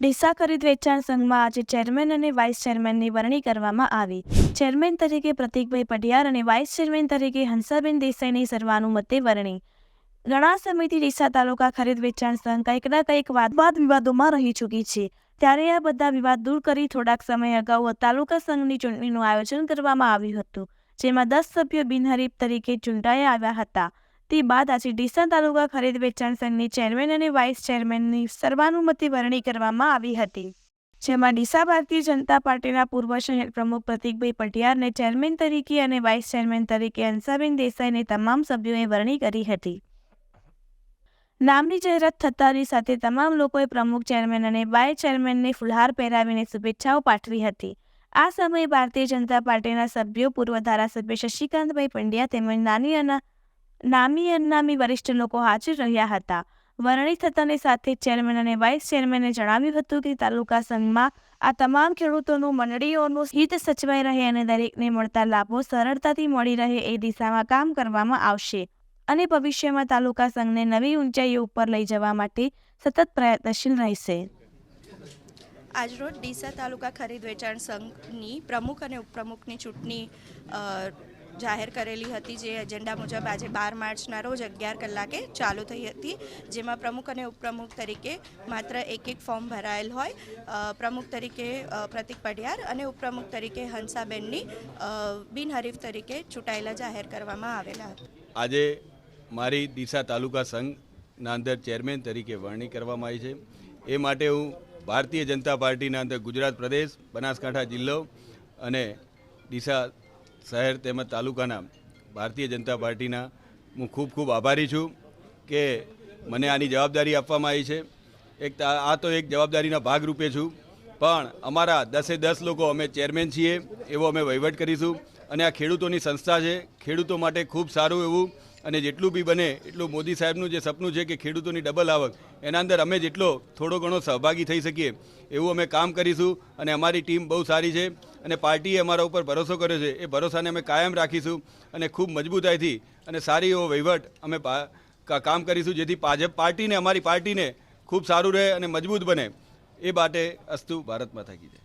ડીસા ખરીદ વેચાણ સંઘમાં આજે ચેરમેન અને વાઇસ ચેરમેનની વરણી કરવામાં આવી. ચેરમેન તરીકે પ્રતિકભાઈ પઢિયાર અને વાઇસ ચેરમેન તરીકે હંસાબેન દેસાઈની સર્વાનુમતે વરણી. ઘણા સમયથી ડીસા તાલુકા ખરીદ વેચાણ સંઘ કંઈક વાદ વાદ વિવાદોમાં રહી ચૂકી છે. ત્યારે આ બધા વિવાદ દૂર કરી થોડાક સમય અગાઉ તાલુકા સંઘની ચૂંટણીનું આયોજન કરવામાં આવ્યું હતું, જેમાં દસ સભ્યો બિનહરીફ તરીકે ચૂંટાઈ આવ્યા હતા. તે બાદ આજે ડીસા તાલુકા ખરીદ વેચાણ સંઘની ચેરમેન અને વાઇસ ચેરમેનની સર્વાનુમતિ વરણી કરવામાં આવી હતી. જેમાં ડીસા ભારતીય જનતા પાર્ટીના પૂર્વ શહેર પ્રમુખ પ્રતિકભાઈ પટિયારને ચેરમેન તરીકે અને વાઇસ ચેરમેન તરીકે હંસાબેન દેસાઈને તમામ સભ્યોએ વરણી કરી હતી. નામની જાહેરાત થતાની સાથે તમામ લોકોએ પ્રમુખ ચેરમેન અને વાઇસ ચેરમેનને ફુલહાર પહેરાવીને શુભેચ્છાઓ પાઠવી હતી. આ સમયે ભારતીય જનતા પાર્ટીના સભ્યો પૂર્વ ધારાસભ્ય શશિકાંતભાઈ પંડ્યા તેમજ નાની અના નામી અનામી વરિષ્ઠ લોકો હાજર રહ્યા હતા. વરણી થતાની સાથે ચેરમેન અને વાઇસ ચેરમેને જણાવ્યું હતું કે તાલુકા સંઘમાં આ તમામ ખેડૂતોનું મંડળીઓનું હિત સચવાઈ રહે અને દરેકને મળતા લાભો સરળતાથી મળી રહે એ દિશામાં કામ કરવામાં આવશે. અને ભવિષ્યમાં તાલુકા સંઘને નવી ઊંચાઈઓ ઉપર લઈ જવા માટે સતત પ્રયત્નશીલ રહેશે. આજરોજ ડીસા તાલુકા ખરીદ વેચાણ સંઘની પ્રમુખ અને ઉપપ્રમુખની ચૂંટણી જાહેર કરેલી હતી જે એજન્ડા મુજબ આજે બાર માર્ચના રોજ અગિયાર કલાકે ચાલુ થઈ હતી, જેમાં પ્રમુખ અને ઉપપ્રમુખ તરીકે માત્ર એક એક ફોર્મ ભરાયેલ હોય. પ્રમુખ તરીકે પ્રતિક પઢિયાર અને ઉપપ્રમુખ તરીકે હંસાબેનની બિનહરીફ તરીકે ચૂંટાયેલા જાહેર કરવામાં આવેલા હતા. આજે મારી દિશા તાલુકા સંઘના અંદર ચેરમેન તરીકે વરણી કરવામાં આવી છે. એ માટે હું ભારતીય જનતા પાર્ટીના અંદર ગુજરાત પ્રદેશ, બનાસકાંઠા જિલ્લો અને ડીસા શહેર તેમજ તાલુકાના ભારતીય જનતા પાર્ટીના હું ખૂબ ખૂબ આભારી છું કે મને આની જવાબદારી આપવામાં આવી છે. એક આ તો એક જવાબદારીના ભાગરૂપે છું. પણ અમારા દસે દસ લોકો અમે ચેરમેન છીએ એવો અમે વહીવટ કરીશું. અને આ ખેડૂતોની સંસ્થા છે. ખેડૂતો માટે ખૂબ સારું એવું. અને જેટલું બી બને એટલું મોદી સાહેબનું જે સપનું છે કે ખેડૂતોની ડબલ આવક, એના અંદર અમે જેટલો થોડો ઘણો સહભાગી થઈ શકીએ એવું અમે કામ કરીશું. અને અમારી ટીમ બહુ સારી છે. અને પાર્ટીએ અમારા ઉપર ભરોસો કર્યો છે. એ ભરોસાને અમે કાયમ રાખીશું અને ખૂબ મજબૂતાઈથી અને સારી એવો વહીવટ અમે કામ કરીશું, જેથી ભાજપ પાર્ટીને, અમારી પાર્ટીને ખૂબ સારું રહે અને મજબૂત બને. એ માટે અસ્તુ ભારત માતા કી જય.